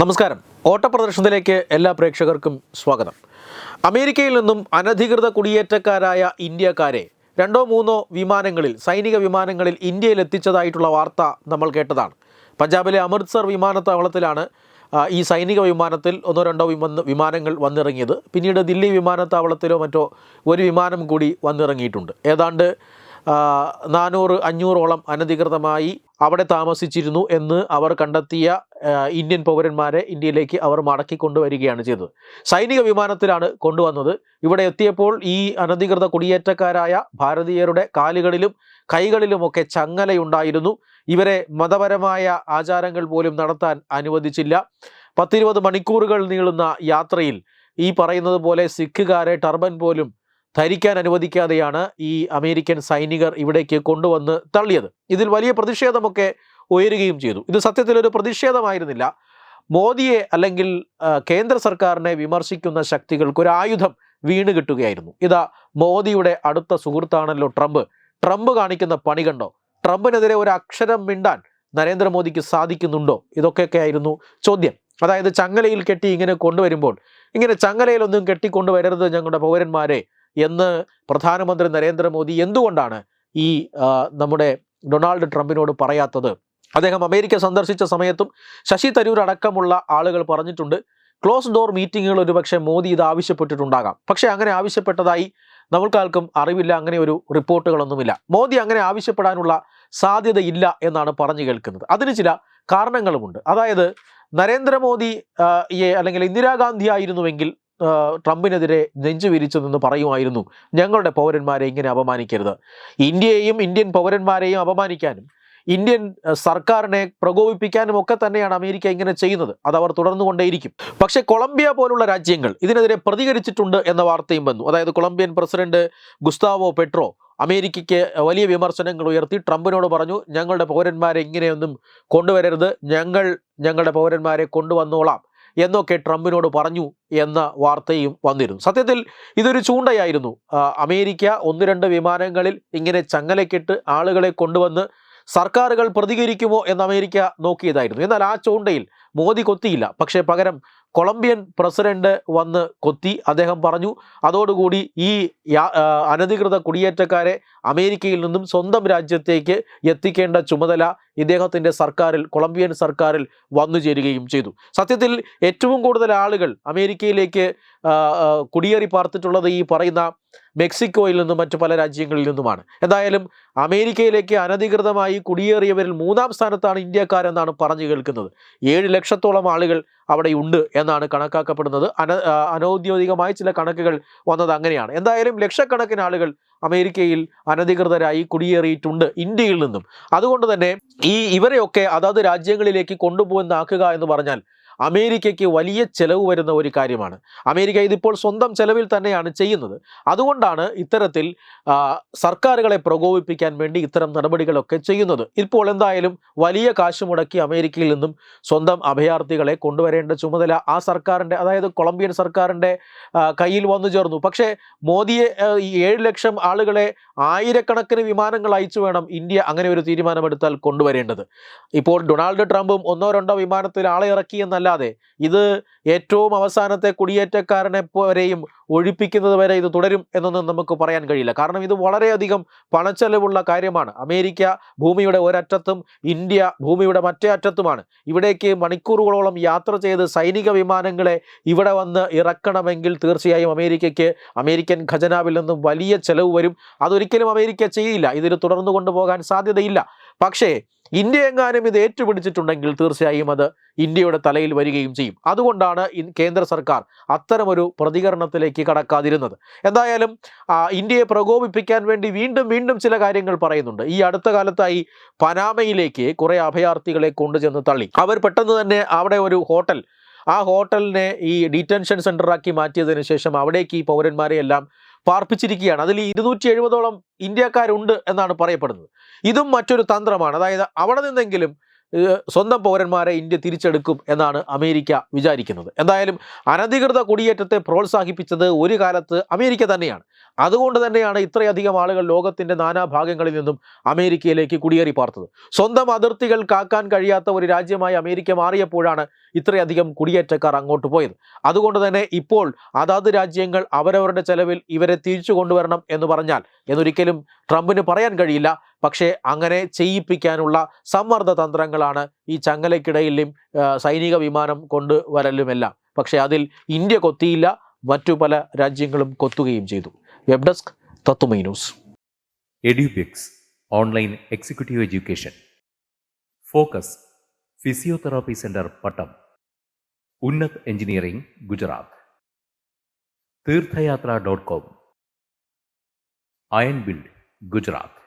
നമസ്കാരം. ഓട്ടപ്രദർശനത്തിലേക്ക് എല്ലാ പ്രേക്ഷകർക്കും സ്വാഗതം. അമേരിക്കയിൽ നിന്നും അനധികൃത കുടിയേറ്റക്കാരായ ഇന്ത്യക്കാരെ രണ്ടോ മൂന്നോ വിമാനങ്ങളിൽ സൈനിക വിമാനങ്ങളിൽ ഇന്ത്യയിൽ എത്തിച്ചതായിട്ടുള്ള വാർത്ത നമ്മൾ കേട്ടതാണ്. പഞ്ചാബിലെ അമൃത്സർ വിമാനത്താവളത്തിലാണ് ഈ സൈനിക വിമാനത്തിൽ ഒന്നോ രണ്ടോ വിമ വിമാനങ്ങൾ വന്നിറങ്ങിയത്. പിന്നീട് ദില്ലി വിമാനത്താവളത്തിലോ മറ്റോ ഒരു വിമാനം കൂടി വന്നിറങ്ങിയിട്ടുണ്ട്. ഏതാണ്ട് നാനൂറ് അഞ്ഞൂറോളം അനധികൃതമായി അവിടെ താമസിച്ചിരുന്നു എന്ന് അവർ കണ്ടെത്തിയ ഇന്ത്യൻ പൗരന്മാരെ ഇന്ത്യയിലേക്ക് അവർ മടക്കി കൊണ്ടുവരികയാണ് ചെയ്തത്. സൈനിക വിമാനത്തിലാണ് കൊണ്ടുവന്നത്. ഇവിടെ എത്തിയപ്പോൾ ഈ അനധികൃത കുടിയേറ്റക്കാരായ ഭാരതീയരുടെ കാലുകളിലും കൈകളിലുമൊക്കെ ചങ്ങലയുണ്ടായിരുന്നു. ഇവരെ മതപരമായ ആചാരങ്ങൾ പോലും നടത്താൻ അനുവദിച്ചില്ല. പത്തിരുപത് മണിക്കൂറുകൾ നീളുന്ന യാത്രയിൽ ഈ പറയുന്നത് പോലെ സിഖുകാരെ ടർബൻ പോലും ധരിക്കാൻ അനുവദിക്കാതെയാണ് ഈ അമേരിക്കൻ സൈനികർ ഇവിടേക്ക് കൊണ്ടുവന്ന് തള്ളിയത്. ഇതിൽ വലിയ പ്രതിഷേധമൊക്കെ ഉയരുകയും ചെയ്തു. ഇത് സത്യത്തിൽ ഒരു പ്രതിഷേധമായിരുന്നില്ല. മോദിയെ അല്ലെങ്കിൽ കേന്ദ്ര സർക്കാരിനെ വിമർശിക്കുന്ന ശക്തികൾക്ക് ഒരു ആയുധം വീണ് കിട്ടുകയായിരുന്നു. ഇതാ മോദിയുടെ അടുത്ത സുഹൃത്താണല്ലോ ട്രംപ്. ട്രംപ് കാണിക്കുന്ന പണി കണ്ടോ? ട്രംപിനെതിരെ ഒരു അക്ഷരം മിണ്ടാൻ നരേന്ദ്രമോദിക്ക് സാധിക്കുന്നുണ്ടോ? ഇതൊക്കെയൊക്കെ ആയിരുന്നു ചോദ്യം. അതായത് ചങ്ങലയിൽ കെട്ടി ഇങ്ങനെ കൊണ്ടുവരുമ്പോൾ ഇങ്ങനെ ചങ്ങലയിലൊന്നും കെട്ടിക്കൊണ്ടുവരരുത് ഞങ്ങളുടെ പൗരന്മാരെ. എന്ന് പ്രധാനമന്ത്രി നരേന്ദ്രമോദി എന്തുകൊണ്ടാണ് ഈ നമ്മുടെ ഡൊണാൾഡ് ട്രംപിനോട് പറയാത്തത്? അദ്ദേഹം അമേരിക്ക സന്ദർശിച്ച സമയത്തും ശശി തരൂർ അടക്കമുള്ള ആളുകൾ പറഞ്ഞിട്ടുണ്ട് ക്ലോസ് ഡോർ മീറ്റിങ്ങുകൾ ഒരുപക്ഷെ മോദി ഇത് ആവശ്യപ്പെട്ടിട്ടുണ്ടാകാം. പക്ഷേ അങ്ങനെ ആവശ്യപ്പെട്ടതായി നമ്മൾക്കാർക്കും അറിവില്ല അങ്ങനെ ഒരു റിപ്പോർട്ടുകളൊന്നുമില്ല. മോദി അങ്ങനെ ആവശ്യപ്പെടാനുള്ള സാധ്യതയില്ല എന്നാണ് പറഞ്ഞു കേൾക്കുന്നത്. അതിന് ചില കാരണങ്ങളുമുണ്ട്. അതായത് നരേന്ദ്രമോദി അല്ലെങ്കിൽ ഇന്ദിരാഗാന്ധി ആയിരുന്നുവെങ്കിൽ ട്രംപിനെതിരെ നെഞ്ചു വിരിച്ചു നിന്ന് പറയുമായിരുന്നു ഞങ്ങളുടെ പൗരന്മാരെ ഇങ്ങനെ അപമാനിക്കരുത്. ഇന്ത്യയെയും ഇന്ത്യൻ പൗരന്മാരെയും അപമാനിക്കാനും ഇന്ത്യൻ സർക്കാരിനെ പ്രകോപിപ്പിക്കാനും ഒക്കെ തന്നെയാണ് അമേരിക്ക ഇങ്ങനെ ചെയ്യുന്നത്. അത് അവർ തുടർന്നുകൊണ്ടേയിരിക്കും. പക്ഷേ കൊളംബിയ പോലുള്ള രാജ്യങ്ങൾ ഇതിനെതിരെ പ്രതികരിച്ചിട്ടുണ്ട് എന്ന വാർത്തയും വന്നു. അതായത് കൊളംബിയൻ പ്രസിഡന്റ് ഗുസ്താവോ പെട്രോ അമേരിക്കയ്ക്ക് വലിയ വിമർശനങ്ങൾ ഉയർത്തി ട്രംപിനോട് പറഞ്ഞു ഞങ്ങളുടെ പൗരന്മാരെ ഇങ്ങനെയൊന്നും കൊണ്ടുവരരുത്. ഞങ്ങൾ ഞങ്ങളുടെ പൗരന്മാരെ കൊണ്ടുവന്നോളാം. എന്നൊക്കെ ട്രംപിനോട് പറഞ്ഞു എന്ന വാർത്തയും വന്നിരുന്നു. സത്യത്തിൽ ഇതൊരു ചൂണ്ടയായിരുന്നു. അമേരിക്ക ഒന്ന് രണ്ട് വിമാനങ്ങളിൽ ഇങ്ങനെ ചങ്ങലക്കിട്ട് ആളുകളെ കൊണ്ടുവന്ന് സർക്കാരുകൾ പ്രതികരിക്കുമോ എന്ന് അമേരിക്ക നോക്കിയതായിരുന്നു. എന്നാൽ ആ ചൂണ്ടയിൽ മോദി കൊത്തിയില്ല. പക്ഷേ പകരം കൊളംബിയൻ പ്രസിഡന്റ് വന്ന് കൊത്തി അദ്ദേഹം പറഞ്ഞു അതോടുകൂടി ഈ അനധികൃത കുടിയേറ്റക്കാരെ അമേരിക്കയിൽ നിന്നും സ്വന്തം രാജ്യത്തേക്ക് എത്തിക്കേണ്ട ചുമതല ഇദ്ദേഹത്തിന്റെ സർക്കാരിൽ കൊളംബിയൻ സർക്കാരിൽ വന്നു ചേരുകയും ചെയ്തു. സത്യത്തിൽ ഏറ്റവും കൂടുതൽ ആളുകൾ അമേരിക്കയിലേക്ക് കുടിയേറി പാർത്തിട്ടുള്ളത് ഈ പറയുന്ന മെക്സിക്കോയിൽ നിന്നും മറ്റു പല രാജ്യങ്ങളിൽ നിന്നുമാണ്. എന്തായാലും അമേരിക്കയിലേക്ക് അനധികൃതമായി കുടിയേറിയവരിൽ മൂന്നാം സ്ഥാനത്താണ് ഇന്ത്യക്കാരെന്നാണ് പറഞ്ഞു കേൾക്കുന്നത്. ഏഴ് ലക്ഷത്തോളം ആളുകൾ അവിടെ ഉണ്ട് എന്നാണ് കണക്കാക്കപ്പെടുന്നത്. അന അനൗദ്യോഗികമായ ചില കണക്കുകൾ വന്നത് അങ്ങനെയാണ്. എന്തായാലും ലക്ഷക്കണക്കിന് ആളുകൾ അമേരിക്കയിൽ അനധികൃതരായി കുടിയേറിയിട്ടുണ്ട് ഇന്ത്യയിൽ നിന്നും. അതുകൊണ്ട് തന്നെ ഈ ഇവരെയൊക്കെ അതത് രാജ്യങ്ങളിലേക്ക് കൊണ്ടുപോകുന്നാക്കുക എന്ന് പറഞ്ഞാൽ അമേരിക്കയ്ക്ക് വലിയ ചെലവ് വരുന്ന ഒരു കാര്യമാണ്. അമേരിക്ക ഇതിപ്പോൾ സ്വന്തം ചെലവിൽ തന്നെയാണ് ചെയ്യുന്നത്. അതുകൊണ്ടാണ് ഇത്തരത്തിൽ സർക്കാരുകളെ പ്രകോപിപ്പിക്കാൻ വേണ്ടി ഇത്തരം നടപടികളൊക്കെ ചെയ്യുന്നത്. ഇപ്പോൾ എന്തായാലും വലിയ കാശ് മുടക്കി അമേരിക്കയിൽ നിന്നും സ്വന്തം അഭയാർത്ഥികളെ കൊണ്ടുവരേണ്ട ചുമതല ആ സർക്കാരിന്റെ അതായത് കൊളംബിയൻ സർക്കാരിന്റെ കയ്യിൽ വന്നു ചേർന്നു. പക്ഷേ മോദിയെ ഏഴ് ലക്ഷം ആളുകളെ ആയിരക്കണക്കിന് വിമാനങ്ങൾ അയച്ചു വേണം ഇന്ത്യ അങ്ങനെ ഒരു തീരുമാനമെടുത്താൽ കൊണ്ടുവരേണ്ടത്. ഇപ്പോൾ ഡൊണാൾഡ് ട്രംപും ഒന്നോ രണ്ടോ വിമാനത്തിൽ ആളെ ഇറക്കി എന്നല്ലാതെ ഇത് ഏറ്റവും അവസാനത്തെ കുടിയേറ്റക്കാരനെ വരെയും ഒഴിപ്പിക്കുന്നത് വരെ ഇത് തുടരും എന്നൊന്നും നമുക്ക് പറയാൻ കഴിയില്ല. കാരണം ഇത് വളരെയധികം പണച്ചെലവുള്ള കാര്യമാണ്. അമേരിക്ക ഭൂമിയുടെ ഒരറ്റത്തും ഇന്ത്യ ഭൂമിയുടെ മറ്റേ അറ്റത്തുമാണ്. ഇവിടേക്ക് മണിക്കൂറുകളോളം യാത്ര ചെയ്ത് സൈനിക വിമാനങ്ങളെ ഇവിടെ വന്ന് ഇറക്കണമെങ്കിൽ തീർച്ചയായും അമേരിക്കയ്ക്ക് അമേരിക്കൻ ഖജനാവിൽ നിന്നും വലിയ ചെലവ് വരും. അതൊരിക്കലും അമേരിക്ക ചെയ്യില്ല. ഇതിൽ തുടർന്നു കൊണ്ടുപോകാൻ സാധ്യതയില്ല. പക്ഷേ ഇന്ത്യ എങ്ങാനും ഇത് ഏറ്റുപിടിച്ചിട്ടുണ്ടെങ്കിൽ തീർച്ചയായും അത് ഇന്ത്യയുടെ തലയിൽ വരികയും ചെയ്യും. അതുകൊണ്ടാണ് കേന്ദ്ര സർക്കാർ അത്തരമൊരു പ്രതികരണത്തിലേക്ക് കടക്കാതിരുന്നത്. എന്തായാലും ഇന്ത്യയെ പ്രകോപിപ്പിക്കാൻ വേണ്ടി വീണ്ടും വീണ്ടും ചില കാര്യങ്ങൾ പറയുന്നുണ്ട്. ഈ അടുത്ത കാലത്തായി പനാമയിലേക്ക് കുറേ അഭയാർത്ഥികളെ കൊണ്ടുചെന്ന് തള്ളി. അവർ പെട്ടെന്ന് തന്നെ അവിടെ ഒരു ഹോട്ടൽ ആ ഹോട്ടലിനെ ഈ ഡീറ്റൻഷൻ സെന്ററാക്കി മാറ്റിയതിന് ശേഷം അവിടേക്ക് ഈ പൗരന്മാരെ എല്ലാം പാർപ്പിച്ചിരിക്കുകയാണ്. അതിൽ ഇരുന്നൂറ്റി എഴുപതോളം ഇന്ത്യക്കാരുണ്ട് എന്നാണ് പറയപ്പെടുന്നത്. ഇതും മറ്റൊരു തന്ത്രമാണ്. അതായത് അവിടെ നിന്നെങ്കിലും സ്വന്തം പൗരന്മാരെ ഇന്ത്യ തിരിച്ചെടുക്കും എന്നാണ് അമേരിക്ക വിചാരിക്കുന്നത്. എന്തായാലും അനധികൃത കുടിയേറ്റത്തെ പ്രോത്സാഹിപ്പിച്ചത് ഒരു കാലത്ത് അമേരിക്ക തന്നെയാണ്. അതുകൊണ്ട് തന്നെയാണ് ഇത്രയധികം ആളുകൾ ലോകത്തിന്റെ നാനാഭാഗങ്ങളിൽ നിന്നും അമേരിക്കയിലേക്ക് കുടിയേറി പാർത്തത്. സ്വന്തം അതിർത്തികൾ കാക്കാൻ കഴിയാത്ത ഒരു രാജ്യമായി അമേരിക്ക മാറിയപ്പോഴാണ് ഇത്രയധികം കുടിയേറ്റക്കാർ അങ്ങോട്ട് പോയത്. അതുകൊണ്ട് തന്നെ ഇപ്പോൾ അതാത് രാജ്യങ്ങൾ അവരവരുടെ ചെലവിൽ ഇവരെ തിരിച്ചു കൊണ്ടുവരണം എന്ന് പറഞ്ഞാൽ എന്നൊരിക്കലും ട്രംപിന് പറയാൻ കഴിയില്ല. പക്ഷേ അങ്ങനെ ചെയ്യിപ്പിക്കാനുള്ള സമ്മർദ്ദ തന്ത്രങ്ങളാണ് ഈ ചങ്ങലയ്ക്കിടയിലും സൈനിക വിമാനം കൊണ്ടുവരലുമെല്ലാം. പക്ഷേ അതിൽ ഇന്ത്യ കൊത്തിയില്ല മറ്റു പല രാജ്യങ്ങളും കൊത്തുകയും ചെയ്തു. വെബ് ഡെസ്ക് തത്തുമൈ news. Edubix online executive education. Focus physiotherapy centre Pattom. Unnat engineering Gujarat. Theerthayatra dot com. Iron build Gujarat.